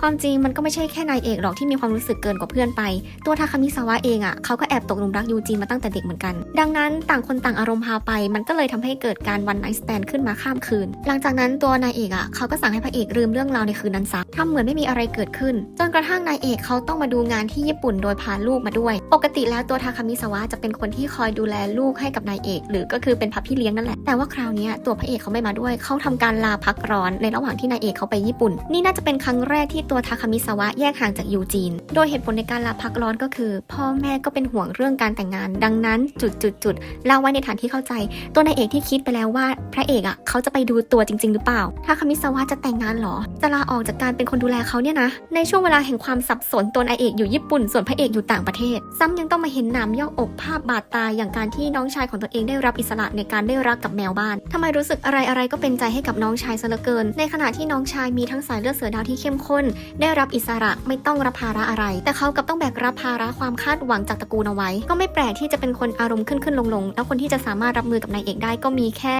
ความจริงมันก็ไม่ใช่แค่นายเอกหรอกที่มีความรู้สึกเกินกว่าเพื่อนไป ตัวทาคามิสาวะเองอะ่ะเขาก็แอบตกหลุมรักยูจีนมาตั้งแต่เด็กเหมือนกัน ดังนั้นต่างคนต่างอารมณ์พาไป มันก็เลยทำให้เกิดการวันไนสแตนขึ้นมาข้ามคืน หลังจากนั้นตัวนายเอกอะ่ะเขาก็สั่งให้พระเอกลืมเรื่องราวในคืนนั้นซะทำเหมือนไม่มีอะไรเกิดขึ้น จนกระทั่งนายเอกเขาต้องมาดูงานที่ญี่ปุ่นโดยพาลูกมาด้วย ปกติแล้วตัวทาคามิสาวะจะเป็นคนที่คอยดูแลลูกให้กับนายเอก หรือก็คือเป็นพับพี่เลี้ยงนั่นแหละ แต่ว่าคราวนี้ตัวพระเอกเขาไม่มาด้วยเขาทำการลาพักร้อนในระหว่างที่นายเอกเขาไปญี่ปุ่น นี่น่าจะเป็นครั้งแรกที่ตัวทาคามิสวะแยกห่างจากยูจีน โดยเหตุผลในการลาพักร้อนก็คือ พ่อแม่ก็เป็นห่วงเรื่องการแต่งงาน ดังนั้นจุดจุดจุดๆเล่าไว้ในฐานที่เข้าใจ ตัวนายเอกที่คิดไปแล้วว่าพระเอกอะเขาจะไปดูตัวจริง ๆ หรือเปล่าทาคามิสวะจะแต่งงานเหรอ จะลาออกจากการเป็นคนดูแลเขาเนี่ยนะ ในช่วงเวลาแห่งความสับสนตัวนายเอกอยู่ญี่ปุ่น ส่วนพระเอกอยู่ต่างประเทศ ซ้ำยังต้องมาเห็นหนามยอกอกภาพบาดตาอย่างการที่น้องชายของตัวเองได้รับอิสระในการได้รักกับแมวบ้านทำไมรู้สึกอะไรอะไรก็เป็นใจให้กับน้องชายซะเหลือเกิน ในขณะที่น้องชายมีทั้งสายเลือดเสือดาวที่เข้มข้นได้รับอิสระไม่ต้องรับภาระอะไร แต่เขากลับต้องแบกรับภาระความคาดหวังจากตระกูลเอาไว้ ก็ไม่แปลกที่จะเป็นคนอารมณ์ขึ้นขึ้นลงลงแล้วคนที่จะสามารถรับมือกับนายเอกได้ก็มีแค่